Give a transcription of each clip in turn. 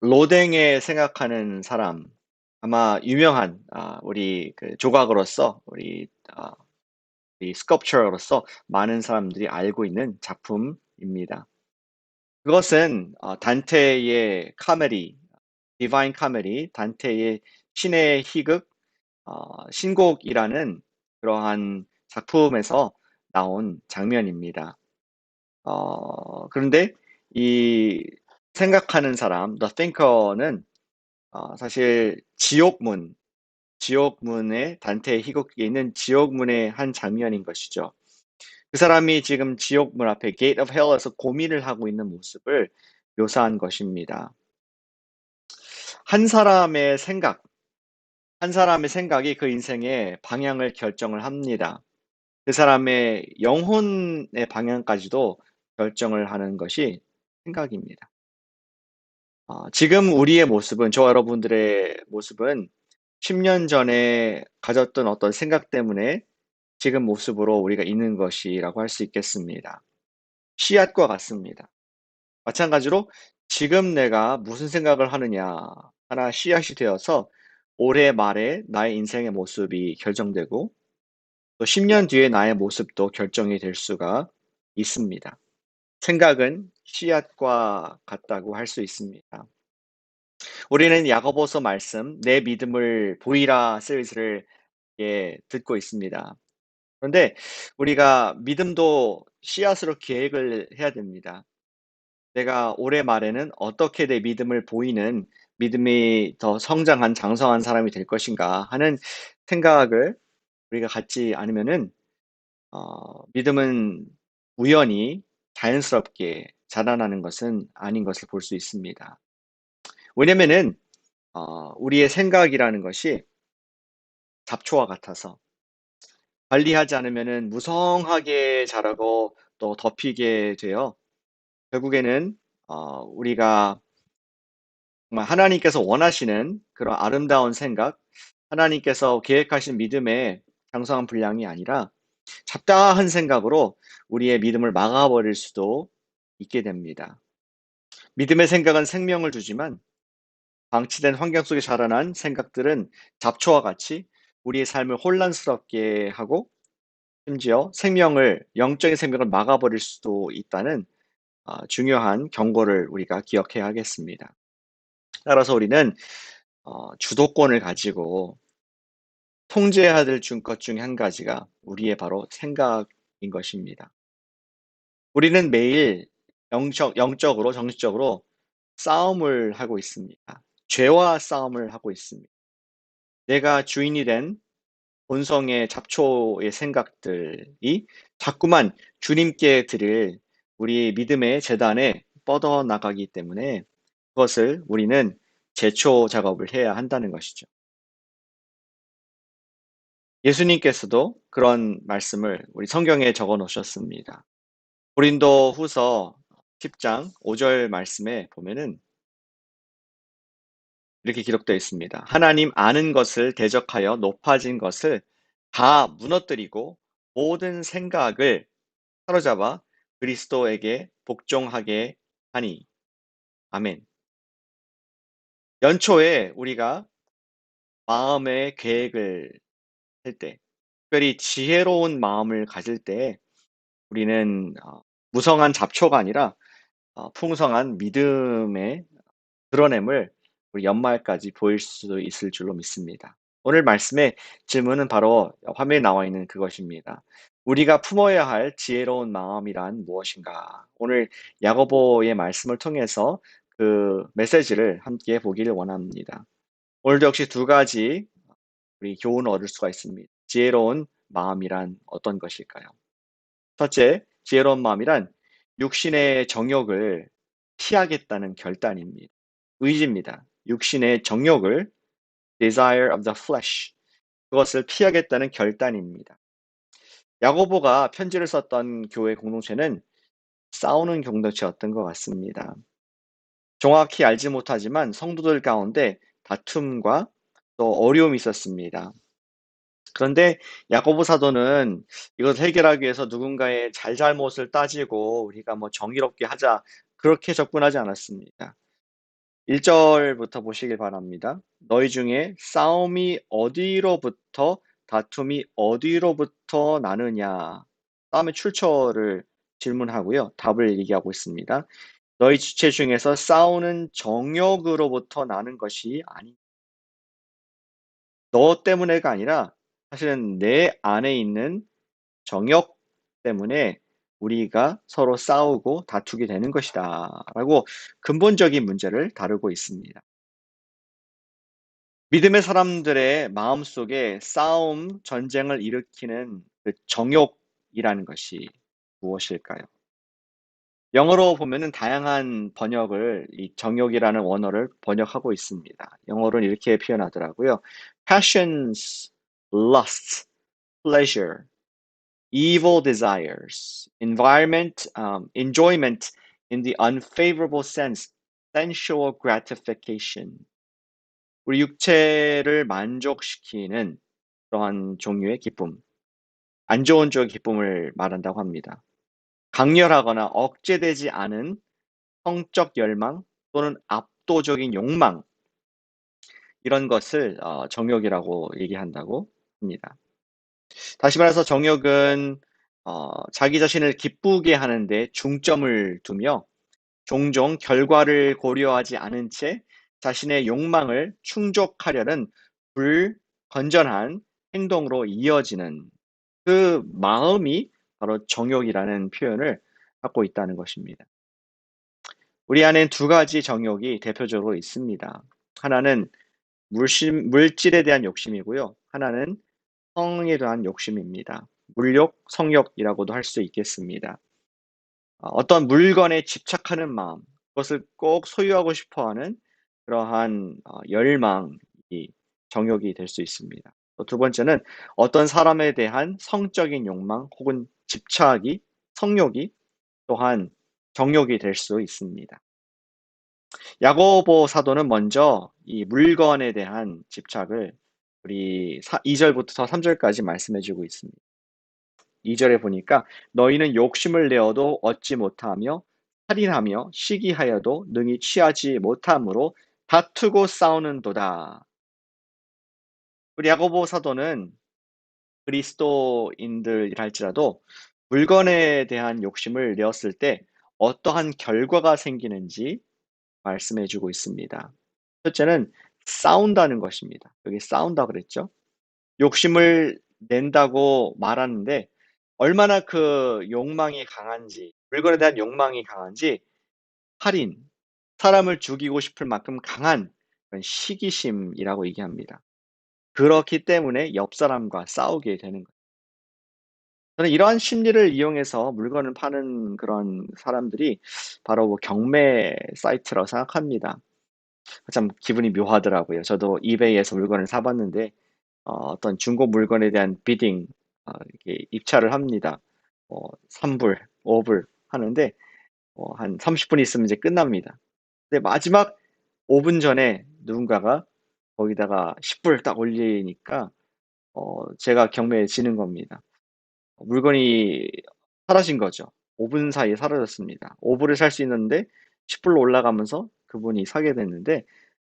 로댕에 생각하는 사람 아마 유명한 아 우리 그 조각으로서 우리 아 이 스culpture로서 많은 사람들이 알고 있는 작품입니다. 그것은 어 단테의 카메리 디바인 카메리 단테의 신의 희극 어 신곡이라는 그러한 작품에서 나온 장면입니다. 어 그런데 이 생각하는 사람 the thinker는 어 사실 지옥문, 지옥문에 단테의 희곡에 있는 지옥문의 한 장면인 것이죠. 그 사람이 지금 지옥문 앞에 gate of hell에서 고민을 하고 있는 모습을 묘사한 것입니다. 한 사람의 생각, 한 사람의 생각이 그 인생의 방향을 결정을 합니다. 그 사람의 영혼의 방향까지도 결정을 하는 것이 생각입니다. 어 지금 우리의 모습은 저와 여러분들의 모습은 10년 전에 가졌던 어떤 생각 때문에 지금 모습으로 우리가 있는 것이라고 할 수 있겠습니다. 씨앗과 같습니다. 마찬가지로 지금 내가 무슨 생각을 하느냐 하나 씨앗이 되어서 올해 말에 나의 인생의 모습이 결정되고 또 10년 뒤에 나의 모습도 결정이 될 수가 있습니다. 생각은 씨앗과 같다고 할 수 있습니다. 우리는 야고보서 말씀 내 믿음을 보이라 시리즈를 예 듣고 있습니다. 그런데 우리가 믿음도 씨앗으로 계획을 해야 됩니다. 내가 올해 말에는 어떻게 내 믿음을 보이는 믿음이 더 성장한 장성한 사람이 될 것인가 하는 생각을 우리가 갖지 않으면은 어 믿음은 우연히 자연스럽게 자라나는 것은 아닌 것을 볼 수 있습니다. 왜냐면은 어 우리의 생각이라는 것이 잡초와 같아서 관리하지 않으면은 무성하게 자라고 또 덮이게 되어 결국에는 어 우리가 하나님께서 원하시는 그런 아름다운 생각, 하나님께서 계획하신 믿음의 장성한 분량이 아니라 잡다한 생각으로 우리의 믿음을 막아버릴 수도 있게 됩니다. 믿음의 생각은 생명을 주지만 방치된 환경 속에 자라난 생각들은 잡초와 같이 우리의 삶을 혼란스럽게 하고 심지어 생명을, 영적인 생명을 막아버릴 수도 있다는 아, 중요한 경고를 우리가 기억해야 하겠습니다. 따라서 우리는 어, 주도권을 가지고 통제해야 될 것 중에 한 가지가 우리의 바로 생각인 것입니다. 우리는 매일 영적, 영적으로, 정신적으로 싸움을 하고 있습니다. 죄와 싸움을 하고 있습니다. 내가 주인이 된 본성의 잡초의 생각들이 자꾸만 주님께 드릴 우리 믿음의 재단에 뻗어 나가기 때문에 그것을 우리는 제초 작업을 해야 한다는 것이죠. 예수님께서도 그런 말씀을 우리 성경에 적어 놓으셨습니다. 고린도 후서 10장 5절 말씀에 보면은 이렇게 기록되어 있습니다. 하나님 아는 것을 대적하여 높아진 것을 다 무너뜨리고 모든 생각을 사로잡아 그리스도에게 복종하게 하니. 아멘. 연초에 우리가 마음의 계획을 할 때, 특별히 지혜로운 마음을 가질 때 우리는 어, 무성한 잡초가 아니라 어, 풍성한 믿음의 드러냄을 우리 연말까지 보일 수 있을 줄로 믿습니다. 오늘 말씀의 질문은 바로 화면에 나와 있는 그것입니다. 우리가 품어야 할 지혜로운 마음이란 무엇인가? 오늘 야고보의 말씀을 통해서 그 메시지를 함께 보기를 원합니다. 오늘도 역시 두 가지 우리 교훈을 얻을 수가 있습니다. 지혜로운 마음이란 어떤 것일까요? 첫째, 지혜로운 마음이란 육신의 정욕을 피하겠다는 결단입니다. 의지입니다. 육신의 정욕을 desire of the flesh 그것을 피하겠다는 결단입니다. 야고보가 편지를 썼던 교회 공동체는 싸우는 공동체였던 것 같습니다. 정확히 알지 못하지만 성도들 가운데 다툼과 또 어려움이 있었습니다. 그런데 야고보 사도는 이것을 해결하기 위해서 누군가의 잘잘못을 따지고 우리가 뭐 정의롭게 하자 그렇게 접근하지 않았습니다. 1절부터 보시길 바랍니다. 너희 중에 싸움이 어디로부터 다툼이 어디로부터 나느냐? 싸움의 출처를 질문하고요. 답을 얘기하고 있습니다. 너희 지체 중에서 싸우는 정욕으로부터 나는 것이 아니. 너 때문에가 아니라 사실은 내 안에 있는 정욕 때문에 우리가 서로 싸우고 다투게 되는 것이다. 라고 근본적인 문제를 다루고 있습니다. 믿음의 사람들의 마음 속에 싸움, 전쟁을 일으키는 그 정욕이라는 것이 무엇일까요? 영어로 보면은 다양한 번역을 이 정욕이라는 원어를 번역하고 있습니다. 영어로는 이렇게 표현하더라고요. passions, lusts, pleasure, evil desires, environment, um, enjoyment in the unfavorable sense, sensual gratification. 우리 육체를 만족시키는 그러한 종류의 기쁨, 안 좋은 쪽의 기쁨을 말한다고 합니다. 강렬하거나 억제되지 않은 성적 열망 또는 압도적인 욕망 이런 것을 어, 정욕이라고 얘기한다고 합니다. 다시 말해서 정욕은 어, 자기 자신을 기쁘게 하는데 중점을 두며 종종 결과를 고려하지 않은 채 자신의 욕망을 충족하려는 불건전한 행동으로 이어지는 그 마음이 바로 정욕이라는 표현을 갖고 있다는 것입니다. 우리 안엔 두 가지 정욕이 대표적으로 있습니다. 하나는 물심, 물질에 대한 욕심이고요. 하나는 성에 대한 욕심입니다. 물욕, 성욕이라고도 할 수 있겠습니다. 어, 어떤 물건에 집착하는 마음, 그것을 꼭 소유하고 싶어 하는 그러한 어, 열망이 정욕이 될 수 있습니다. 두 번째는 어떤 사람에 대한 성적인 욕망 혹은 집착이, 성욕이 또한 정욕이 될 수 있습니다. 야고보 사도는 먼저 이 물건에 대한 집착을 우리 2절부터 3절까지 말씀해 주고 있습니다. 2절에 보니까 너희는 욕심을 내어도 얻지 못하며 살인하며 시기하여도 능히 취하지 못함으로 다투고 싸우는도다. 우리 야고보 사도는 그리스도인들이랄지라도 물건에 대한 욕심을 내었을 때 어떠한 결과가 생기는지 말씀해 주고 있습니다. 첫째는 싸운다는 것입니다. 여기 싸운다 그랬죠? 욕심을 낸다고 말하는데 얼마나 그 욕망이 강한지, 물건에 대한 욕망이 강한지 살인, 사람을 죽이고 싶을 만큼 강한 시기심이라고 얘기합니다. 그렇기 때문에 옆 사람과 싸우게 되는 거예요. 저는 이러한 심리를 이용해서 물건을 파는 그런 사람들이 바로 뭐 경매 사이트라고 생각합니다. 참 기분이 묘하더라고요. 저도 이베이에서 물건을 사봤는데 어, 어떤 중고 물건에 대한 비딩 어, 이렇게 입찰을 합니다. 어, 3불, 5불 하는데 어, 한 30분 있으면 이제 끝납니다. 근데 마지막 5분 전에 누군가가 거기다가 10불 딱 올리니까 어, 제가 경매에 지는 겁니다. 물건이 사라진 거죠. 5분 사이에 사라졌습니다. 5불에 살 수 있는데 10불로 올라가면서 그분이 사게 됐는데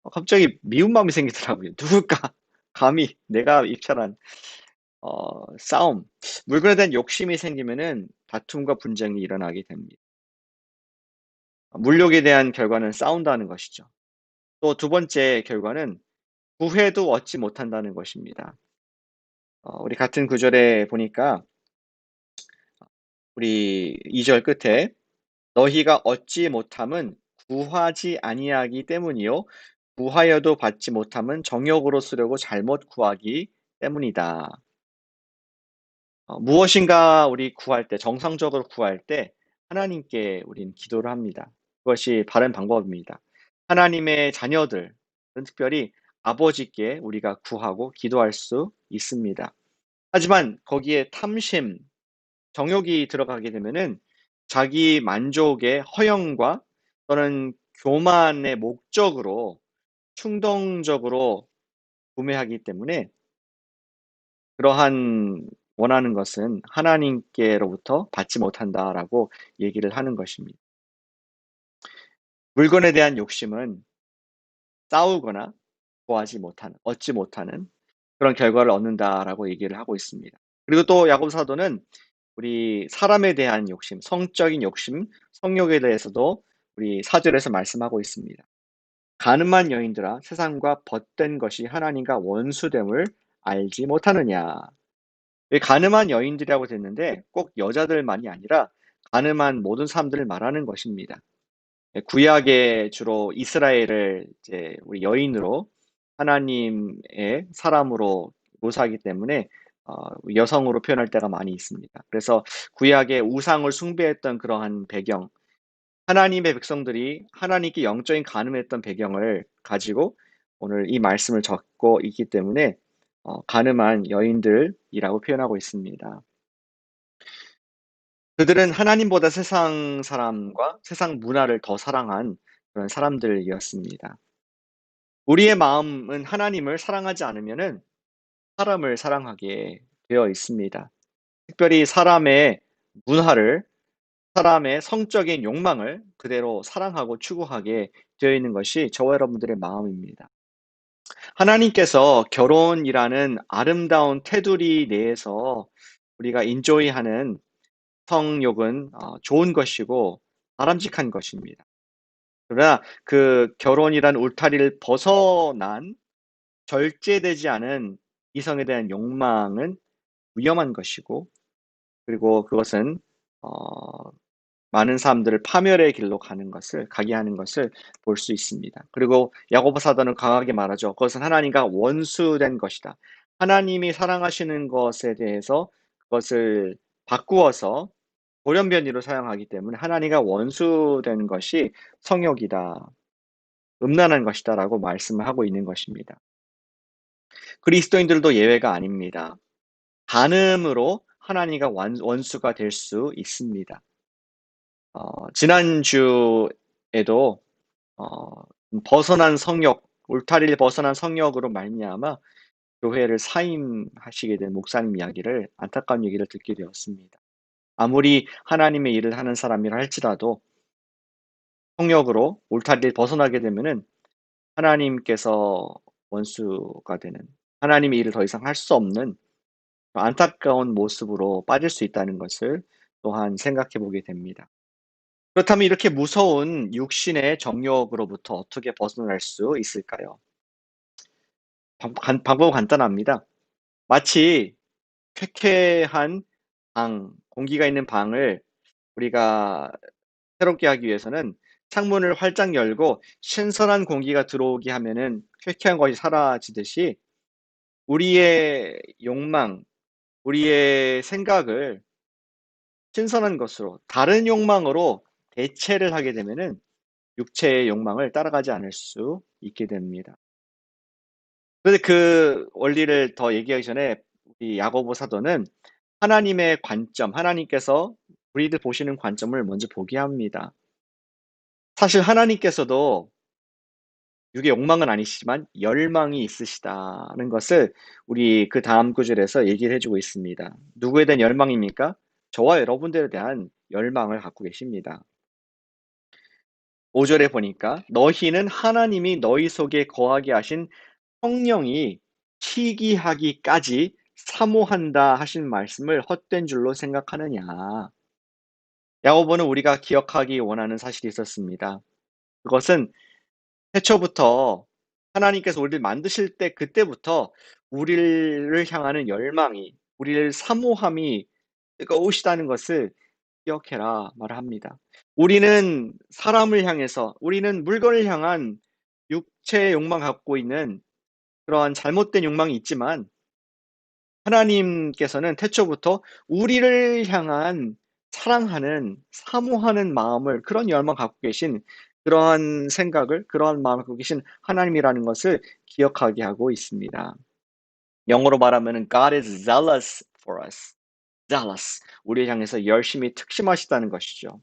어, 갑자기 미운 마음이 생기더라고요. 누굴까? 감히 내가 입찰한 어, 싸움, 물건에 대한 욕심이 생기면은 다툼과 분쟁이 일어나게 됩니다. 물욕에 대한 결과는 싸운다는 것이죠. 또 두 번째 결과는 구해도 얻지 못한다는 것입니다. 어, 우리 같은 구절에 보니까 우리 2절 끝에 너희가 얻지 못함은 구하지 아니하기 때문이요 구하여도 받지 못함은 정욕으로 쓰려고 잘못 구하기 때문이다. 어, 무엇인가 우리 구할 때 정상적으로 구할 때 하나님께 우리는 기도를 합니다. 그것이 바른 방법입니다. 하나님의 자녀들, 특별히 아버지께 우리가 구하고 기도할 수 있습니다. 하지만 거기에 탐심, 정욕이 들어가게 되면은 자기 만족의 허영과 또는 교만의 목적으로 충동적으로 구매하기 때문에 그러한 원하는 것은 하나님께로부터 받지 못한다라고 얘기를 하는 것입니다. 물건에 대한 욕심은 싸우거나 구하지 못하는 얻지 못하는 그런 결과를 얻는다라고 얘기를 하고 있습니다. 그리고 또 야고보 사도는 우리 사람에 대한 욕심, 성적인 욕심, 성욕에 대해서도 우리 4절에서 말씀하고 있습니다. 가늠한 여인들아 세상과 벗된 것이 하나님과 원수됨을 알지 못하느냐. 이 가늠한 여인들이라고 됐는데 꼭 여자들만이 아니라 가늠한 모든 사람들을 말하는 것입니다. 예, 구약에 주로 이스라엘을 이제 우리 여인으로 하나님의 사람으로 묘사하기 때문에 어, 여성으로 표현할 때가 많이 있습니다. 그래서 구약의 우상을 숭배했던 그러한 배경, 하나님의 백성들이 하나님께 영적인 간음했던 배경을 가지고 오늘 이 말씀을 적고 있기 때문에 어, 가늠한 여인들이라고 표현하고 있습니다. 그들은 하나님보다 세상 사람과 세상 문화를 더 사랑한 그런 사람들이었습니다. 우리의 마음은 하나님을 사랑하지 않으면은 사람을 사랑하게 되어 있습니다. 특별히 사람의 문화를, 사람의 성적인 욕망을 그대로 사랑하고 추구하게 되어 있는 것이 저와 여러분들의 마음입니다. 하나님께서 결혼이라는 아름다운 테두리 내에서 우리가 인조이하는 성욕은 어, 좋은 것이고 바람직한 것입니다. 그러나 그 결혼이란 울타리를 벗어난 절제되지 않은 이성에 대한 욕망은 위험한 것이고 그리고 그것은 어, 많은 사람들을 파멸의 길로 가는 것을 가게 하는 것을 볼 수 있습니다. 그리고 야고보 사도는 강하게 말하죠. 그것은 하나님과 원수된 것이다. 하나님이 사랑하시는 것에 대해서 그것을 바꾸어서 돌연변이로 사용하기 때문에 하나님과 원수된 것이 성욕이다. 음란한 것이다라고 말씀을 하고 있는 것입니다. 그리스도인들도 예외가 아닙니다. 간음으로 하나님과 원수가 될 수 있습니다. 어, 지난주에도 어, 벗어난 성욕, 울타리를 벗어난 성욕으로 말미암아 교회를 사임하시게 된 목사님 이야기를 안타까운 얘기를 듣게 되었습니다. 아무리 하나님의 일을 하는 사람이라 할지라도 성욕으로 울타리를 벗어나게 되면은 하나님께서 원수가 되는 하나님의 일을 더 이상 할 수 없는 안타까운 모습으로 빠질 수 있다는 것을 또한 생각해 보게 됩니다. 그렇다면 이렇게 무서운 육신의 정욕으로부터 어떻게 벗어날 수 있을까요? 방, 방법은 간단합니다. 마치 쾌쾌한 방, 공기가 있는 방을 우리가 새롭게 하기 위해서는 창문을 활짝 열고 신선한 공기가 들어오게 하면은 쾌쾌한 것이 사라지듯이 우리의 욕망, 우리의 생각을 신선한 것으로 다른 욕망으로 대체를 하게 되면은 육체의 욕망을 따라가지 않을 수 있게 됩니다. 그런데 그 원리를 더 얘기하기 전에 우리 야고보 사도는 하나님의 관점, 하나님께서 우리들 보시는 관점을 먼저 보게 합니다. 사실 하나님께서도 육의 욕망은 아니시지만 열망이 있으시다는 것을 우리 그 다음 구절에서 얘기를 해주고 있습니다. 누구에 대한 열망입니까? 저와 여러분들에 대한 열망을 갖고 계십니다. 5절에 보니까 너희는 하나님이 너희 속에 거하게 하신 성령이 희귀하기까지 사모한다 하신 말씀을 헛된 줄로 생각하느냐. 야고보는 우리가 기억하기 원하는 사실이 있었습니다. 그것은 태초부터 하나님께서 우리를 만드실 때 그때부터 우리를 향하는 열망이, 우리를 사모함이 뜨거우시다는 것을 기억해라 말을 합니다. 우리는 사람을 향해서, 우리는 물건을 향한 육체의 욕망 갖고 있는 그러한 잘못된 욕망이 있지만 하나님께서는 태초부터 우리를 향한 사랑하는, 사모하는 마음을 그런 열망 갖고 계신 그러한 생각을, 그러한 마음을 갖고 계신 하나님이라는 것을 기억하게 하고 있습니다. 영어로 말하면 God is zealous for us. Zealous. 우리를 향해서 열심히 특심하시다는 것이죠.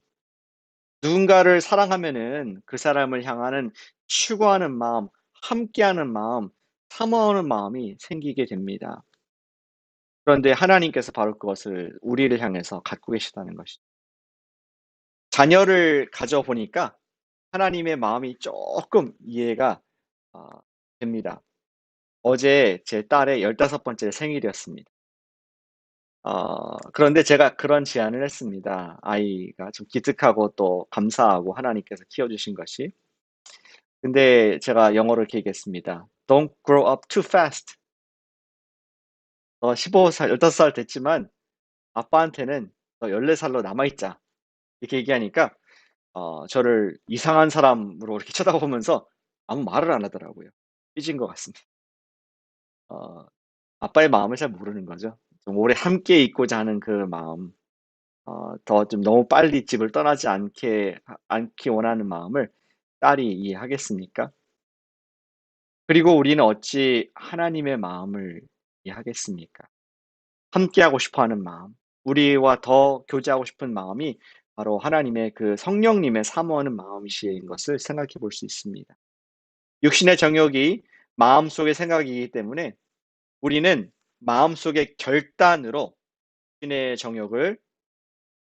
누군가를 사랑하면은 그 사람을 향하는 추구하는 마음, 함께하는 마음, 사모하는 마음이 생기게 됩니다. 그런데 하나님께서 바로 그것을 우리를 향해서 갖고 계시다는 것이죠. 자녀를 가져보니까 하나님의 마음이 조금 이해가 아, 됩니다. 어제 제 딸의 15번째 생일이었습니다. 어, 그런데 제가 그런 제안을 했습니다. 아이가 좀 기특하고 또 감사하고 하나님께서 키워주신 것이. 근데 제가 영어로 이렇게 얘기했습니다. Don't grow up too fast. 너 15살, 15살 됐지만 아빠한테는 너 14살로 남아있자. 이렇게 얘기하니까 어, 저를 이상한 사람으로 이렇게 쳐다보면서 아무 말을 안 하더라고요. 삐진 것 같습니다. 어, 아빠의 마음을 잘 모르는 거죠. 좀 오래 함께 있고자 하는 그 마음, 어, 더 좀 너무 빨리 집을 떠나지 않게, 않기 원하는 마음을 딸이 이해하겠습니까? 그리고 우리는 어찌 하나님의 마음을 이해하겠습니까? 함께하고 싶어 하는 마음, 우리와 더 교제하고 싶은 마음이 바로 하나님의 그 성령님의 사모하는 마음이신 것을 생각해 볼 수 있습니다. 육신의 정욕이 마음속의 생각이기 때문에 우리는 마음속의 결단으로 육신의 정욕을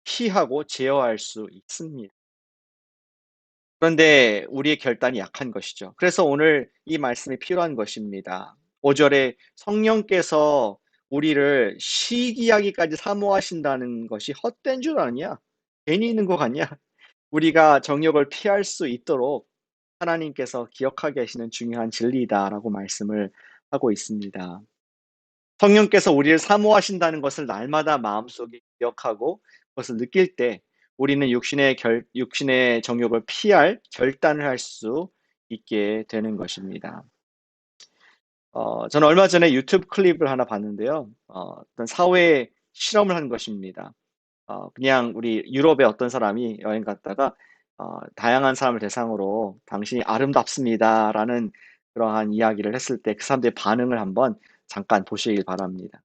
피하고 제어할 수 있습니다. 그런데 우리의 결단이 약한 것이죠. 그래서 오늘 이 말씀이 필요한 것입니다. 5절에 성령께서 우리를 시기하기까지 사모하신다는 것이 헛된 줄 아냐? 괜히 있는 것 같냐? 우리가 정욕을 피할 수 있도록 하나님께서 기억하게 하시는 중요한 진리다라고 말씀을 하고 있습니다. 성령께서 우리를 사모하신다는 것을 날마다 마음속에 기억하고 그것을 느낄 때 우리는 육신의 결, 육신의 정욕을 피할 결단을 할 수 있게 되는 것입니다. 어, 저는 얼마 전에 유튜브 클립을 하나 봤는데요. 어, 어떤 사회 실험을 한 것입니다. 어, 그냥 우리 유럽의 어떤 사람이 여행 갔다가 어, 다양한 사람을 대상으로 당신이 아름답습니다라는 그러한 이야기를 했을 때 그 사람들의 반응을 한번 잠깐 보시길 바랍니다.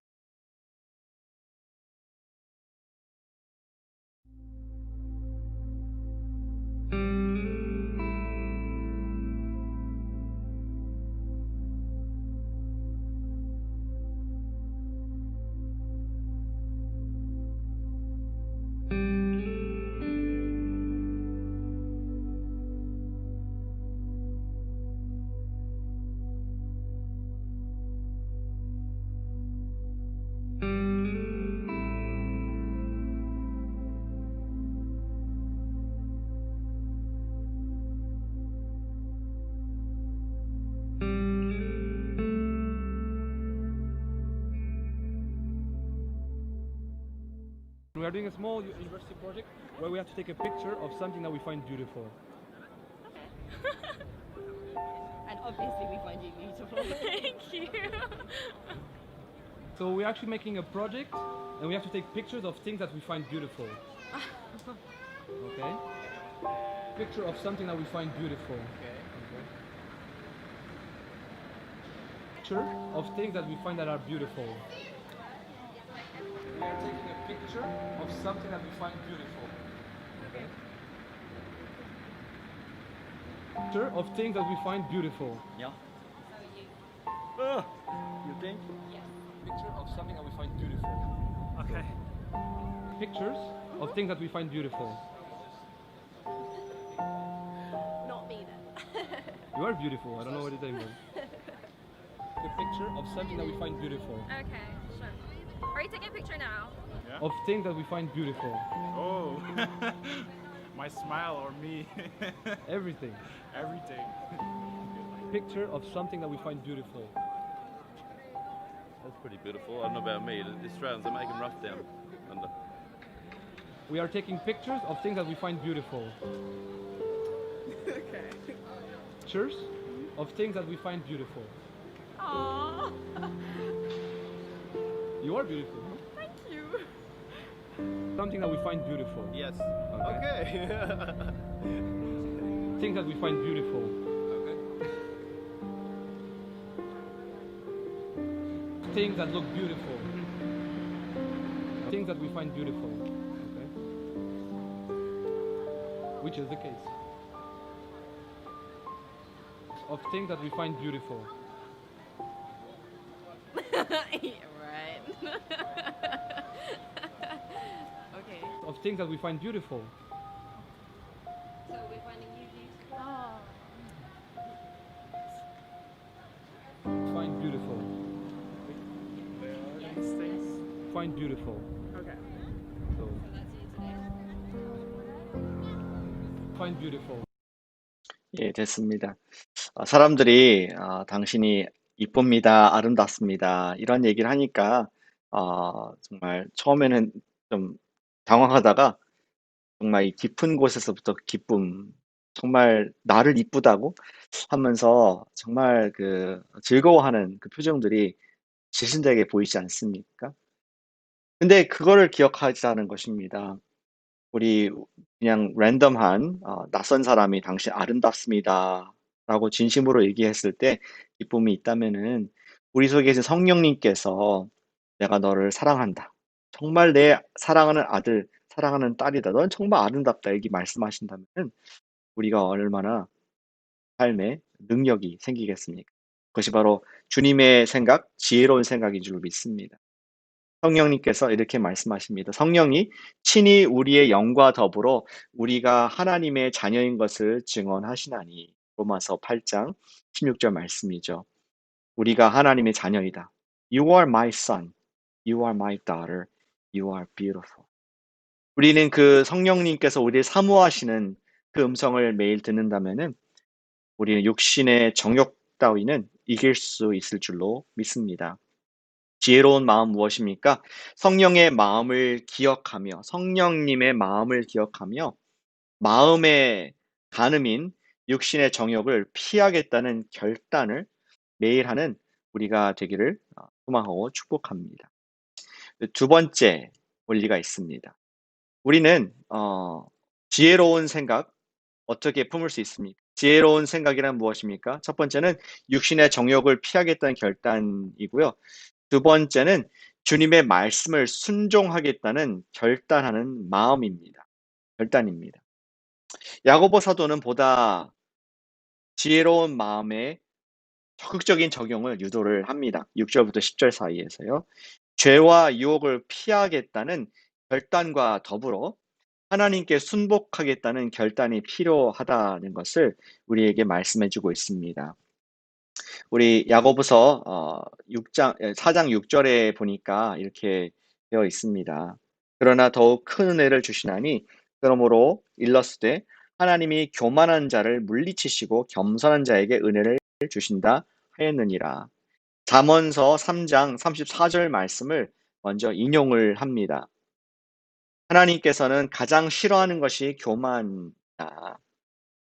We are doing a small university project where we have to take a picture of something that we find beautiful. And obviously we find you beautiful. Thank you. So we're actually making a project and we have to take pictures of things that we find beautiful. Okay? Picture of something that we find beautiful. Okay. Picture of things that we find that are beautiful. Picture of something that we find beautiful. Okay? Picture of things that we find beautiful. Yeah. Uh, you think? Picture of something that we find beautiful. Okay. Pictures of things that we find beautiful. Not me then. You are beautiful. I don't know what to tell you. The picture of something that we find beautiful. Okay, sure. Are you taking a picture now? Of things that we find beautiful. Oh, my smile or me, Everything. everything. Picture of something that we find beautiful. That's pretty beautiful. I don't know about me. The Australians are making rough down under. We are taking pictures of things that we find beautiful. okay. Pictures of things that we find beautiful. Aww. You are beautiful. Something that we find beautiful. Yes. Okay. Okay. Things that we find beautiful. Okay. Things that look beautiful. Things that we find beautiful. Okay. Which is the case. Of things that we find beautiful. Things that we find beautiful. So we're finding you beautiful. Oh. beautiful. These things. Find beautiful. Okay. So. Find beautiful. 예, 됐습니다. 어, 사람들이 어, 당신이 이쁩니다, 아름답습니다 이런 얘기를 하니까 어, 정말 처음에는 좀 당황하다가 정말 이 깊은 곳에서부터 기쁨, 정말 나를 이쁘다고 하면서 정말 그 즐거워하는 그 표정들이 지신되게 보이지 않습니까? 근데 그거를 기억하자는 것입니다. 우리 그냥 랜덤한 어, 낯선 사람이 당신 아름답습니다. 라고 진심으로 얘기했을 때 기쁨이 있다면은 우리 속에 계신 성령님께서 내가 너를 사랑한다. 정말 내 사랑하는 아들, 사랑하는 딸이다. 넌 정말 아름답다. 이렇게 말씀하신다면은 우리가 얼마나 삶에 능력이 생기겠습니까? 그것이 바로 주님의 생각, 지혜로운 생각인 줄 믿습니다. 성령님께서 이렇게 말씀하십니다. 성령이 친히 우리의 영과 더불어 우리가 하나님의 자녀인 것을 증언하시나니. 로마서 8장 16절 말씀이죠. 우리가 하나님의 자녀이다. You are my son. You are my daughter. You are beautiful. 우리는 그 성령님께서 우리를 사모하시는 그 음성을 매일 듣는다면은 우리는 육신의 정욕 따위는 이길 수 있을 줄로 믿습니다. 지혜로운 마음 무엇입니까? 성령의 마음을 기억하며 성령님의 마음을 기억하며 마음의 간음인 육신의 정욕을 피하겠다는 결단을 매일 하는 우리가 되기를 어, 소망하고 축복합니다. 두 번째 원리가 있습니다. 우리는 어, 지혜로운 생각 어떻게 품을 수 있습니까? 지혜로운 생각이란 무엇입니까? 첫 번째는 육신의 정욕을 피하겠다는 결단이고요. 두 번째는 주님의 말씀을 순종하겠다는 결단하는 마음입니다. 결단입니다. 야고보 사도는 보다 지혜로운 마음에 적극적인 적용을 유도를 합니다. 6절부터 10절 사이에서요. 죄와 유혹을 피하겠다는 결단과 더불어 하나님께 순복하겠다는 결단이 필요하다는 것을 우리에게 말씀해 주고 있습니다. 우리 야고보서 어, 6장, 4장 6절에 보니까 이렇게 되어 있습니다. 그러나 더욱 큰 은혜를 주시나니 그러므로 일러스되 하나님이 교만한 자를 물리치시고 겸손한 자에게 은혜를 주신다 하였느니라. 잠언서 3장 34절 말씀을 먼저 인용을 합니다. 하나님께서는 가장 싫어하는 것이 교만이다.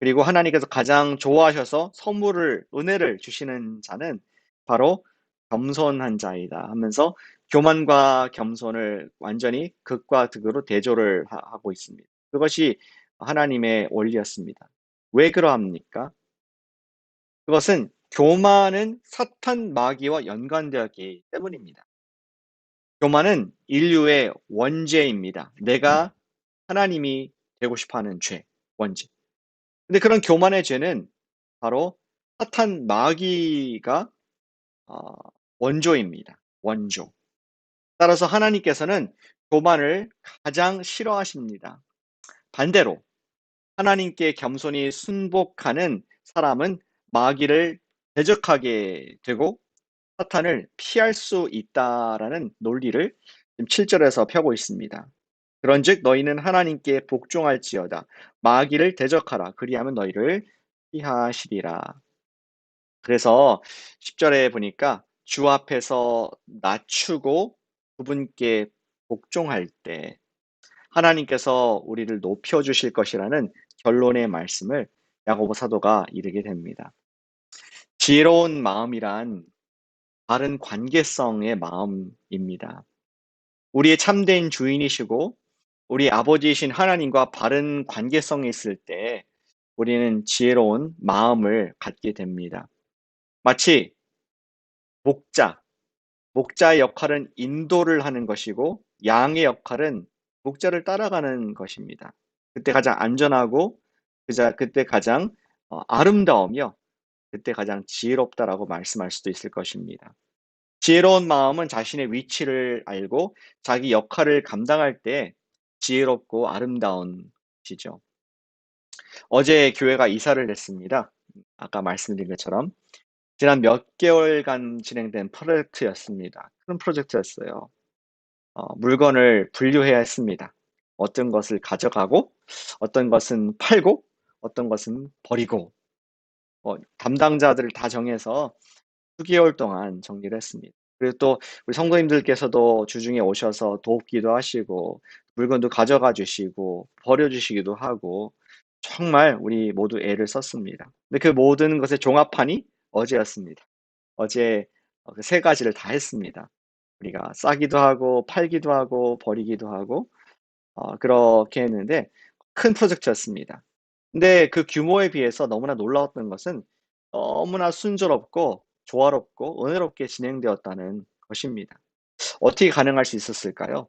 그리고 하나님께서 가장 좋아하셔서 선물을, 은혜를 주시는 자는 바로 겸손한 자이다 하면서 교만과 겸손을 완전히 극과 득으로 대조를 하고 있습니다. 그것이 하나님의 원리였습니다. 왜 그러합니까? 그것은 교만은 사탄 마귀와 연관되었기 때문입니다. 교만은 인류의 원죄입니다. 내가 하나님이 되고 싶어 하는 죄, 원죄. 근데 그런 교만의 죄는 바로 사탄 마귀가 어, 원조입니다. 원조. 따라서 하나님께서는 교만을 가장 싫어하십니다. 반대로 하나님께 겸손히 순복하는 사람은 마귀를 대적하게 되고 사탄을 피할 수 있다라는 논리를 7절에서 펴고 있습니다. 그런즉 너희는 하나님께 복종할지어다 마귀를 대적하라 그리하면 너희를 피하시리라. 그래서 10절에 보니까 주 앞에서 낮추고 그분께 복종할 때 하나님께서 우리를 높여 주실 것이라는 결론의 말씀을 야고보 사도가 이르게 됩니다. 지혜로운 마음이란 바른 관계성의 마음입니다. 우리의 참된 주인이시고 우리 아버지이신 하나님과 바른 관계성이 있을 때 우리는 지혜로운 마음을 갖게 됩니다. 마치 목자, 목자의 역할은 인도를 하는 것이고 양의 역할은 목자를 따라가는 것입니다. 그때 가장 안전하고 그때 가장 어, 아름다우며 그때 가장 지혜롭다라고 말씀할 수도 있을 것입니다. 지혜로운 마음은 자신의 위치를 알고 자기 역할을 감당할 때 지혜롭고 아름다운 것이죠. 어제 교회가 이사를 했습니다. 아까 말씀드린 것처럼 지난 몇 개월간 진행된 프로젝트였습니다. 큰 프로젝트였어요. 어, 물건을 분류해야 했습니다. 어떤 것을 가져가고, 어떤 것은 팔고, 어떤 것은 버리고, 어, 담당자들을 다 정해서 수개월 동안 정리를 했습니다. 그리고 또 우리 성도님들께서도 주중에 오셔서 돕기도 하시고 물건도 가져가 주시고 버려 주시기도 하고 정말 우리 모두 애를 썼습니다. 근데 그 모든 것의 종합판이 어제였습니다. 어제 어, 그세 가지를 다 했습니다. 우리가 싸기도 하고 팔기도 하고 버리기도 하고 어, 그렇게 했는데 큰 프로젝트였습니다. 근데 그 규모에 비해서 너무나 놀라웠던 것은 너무나 순조롭고 조화롭고 은혜롭게 진행되었다는 것입니다. 어떻게 가능할 수 있었을까요?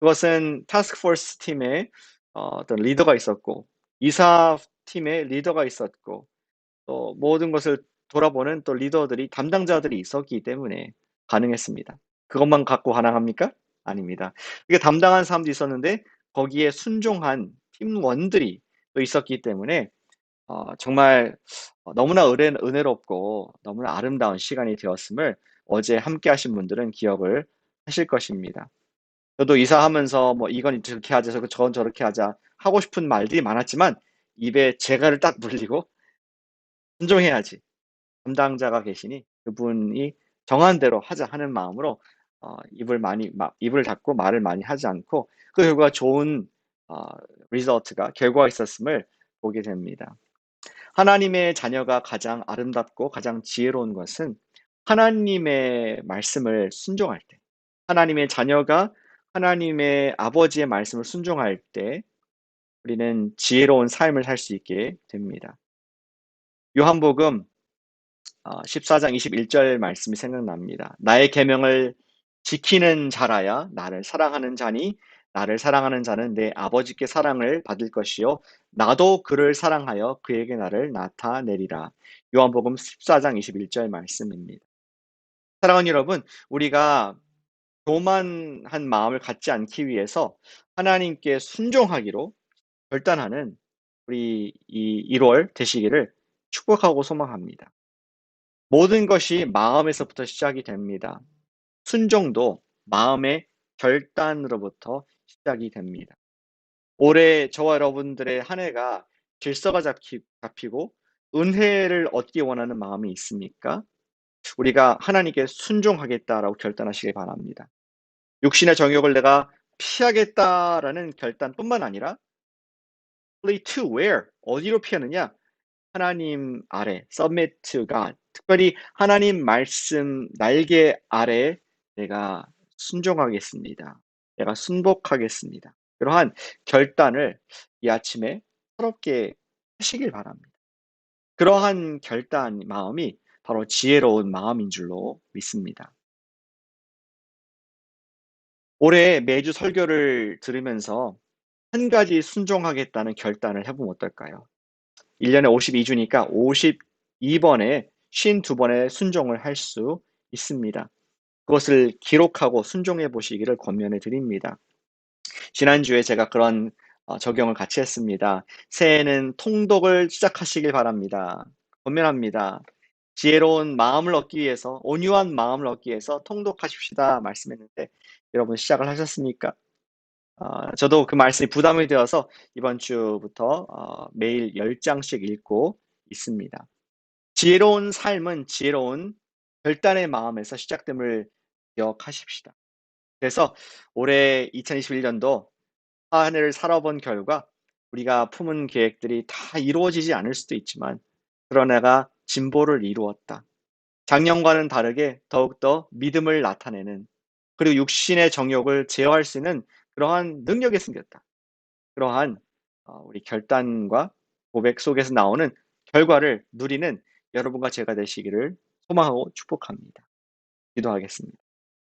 그것은 타스크포스 팀에 어, 어떤 리더가 있었고 이사 팀에 리더가 있었고 또 모든 것을 돌아보는 또 리더들이 담당자들이 있었기 때문에 가능했습니다. 그것만 갖고 가능합니까? 아닙니다. 그게 담당한 사람도 있었는데 거기에 순종한 팀원들이 또 있었기 때문에 어, 정말 어, 너무나 은혜, 은혜롭고 너무나 아름다운 시간이 되었음을 어제 함께 하신 분들은 기억을 하실 것입니다. 저도 이사하면서 뭐 이건 이렇게 하자, 저건 저건 저렇게 하자 하고 싶은 말들이 많았지만 입에 재갈을 딱 물리고 순종해야지. 담당자가 계시니 그분이 정한 대로 하자 하는 마음으로 어, 입을 많이 마- 입을 닫고 말을 많이 하지 않고 그 결과 좋은 어, 리저트가 결과가 있었음을 보게 됩니다. 하나님의 자녀가 가장 아름답고 가장 지혜로운 것은 하나님의 말씀을 순종할 때, 하나님의 자녀가 하나님의 아버지의 말씀을 순종할 때 우리는 지혜로운 삶을 살 수 있게 됩니다. 요한복음 어, 14장 21절 말씀이 생각납니다. 나의 계명을 지키는 자라야 나를 사랑하는 자니 나를 사랑하는 자는 내 아버지께 사랑을 받을 것이요 나도 그를 사랑하여 그에게 나를 나타내리라. 요한복음 14장 21절 말씀입니다. 사랑하는 여러분, 우리가 교만한 마음을 갖지 않기 위해서 하나님께 순종하기로 결단하는 우리 이 1월 되시기를 축복하고 소망합니다. 모든 것이 마음에서부터 시작이 됩니다. 순종도 마음의 결단으로부터 시작이 됩니다. 올해 저와 여러분들의 한 해가 질서가 잡히, 잡히고 은혜를 얻기 원하는 마음이 있습니까? 우리가 하나님께 순종하겠다라고 결단하시기 바랍니다. 육신의 정욕을 내가 피하겠다라는 결단뿐만 아니라 flee to where? 어디로 피하느냐? 하나님 아래, submit to God. 특별히 하나님 말씀 날개 아래 내가 순종하겠습니다. 내가 순복하겠습니다. 그러한 결단을 이 아침에 새롭게 하시길 바랍니다. 그러한 결단 마음이 바로 지혜로운 마음인 줄로 믿습니다. 올해 매주 설교를 들으면서 한 가지 순종하겠다는 결단을 해보면 어떨까요? 1년에 52주니까 52번에 52번의 순종을 할 수 있습니다. 그것을 기록하고 순종해 보시기를 권면해 드립니다. 지난주에 제가 그런 어, 적용을 같이 했습니다. 새해에는 통독을 시작하시길 바랍니다. 권면합니다. 지혜로운 마음을 얻기 위해서, 온유한 마음을 얻기 위해서 통독하십시다 말씀했는데, 여러분 시작을 하셨습니까? 어, 저도 그 말씀이 부담이 되어서 이번 주부터 어, 매일 10장씩 읽고 있습니다. 지혜로운 삶은 지혜로운 결단의 마음에서 시작됨을 기억하십시다. 그래서 올해 2021년도 한 해를 살아본 결과 우리가 품은 계획들이 다 이루어지지 않을 수도 있지만 그러나가 진보를 이루었다. 작년과는 다르게 더욱더 믿음을 나타내는 그리고 육신의 정욕을 제어할 수 있는 그러한 능력이 생겼다. 그러한 어, 우리 결단과 고백 속에서 나오는 결과를 누리는 여러분과 제가 되시기를 소망하고 축복합니다. 기도하겠습니다.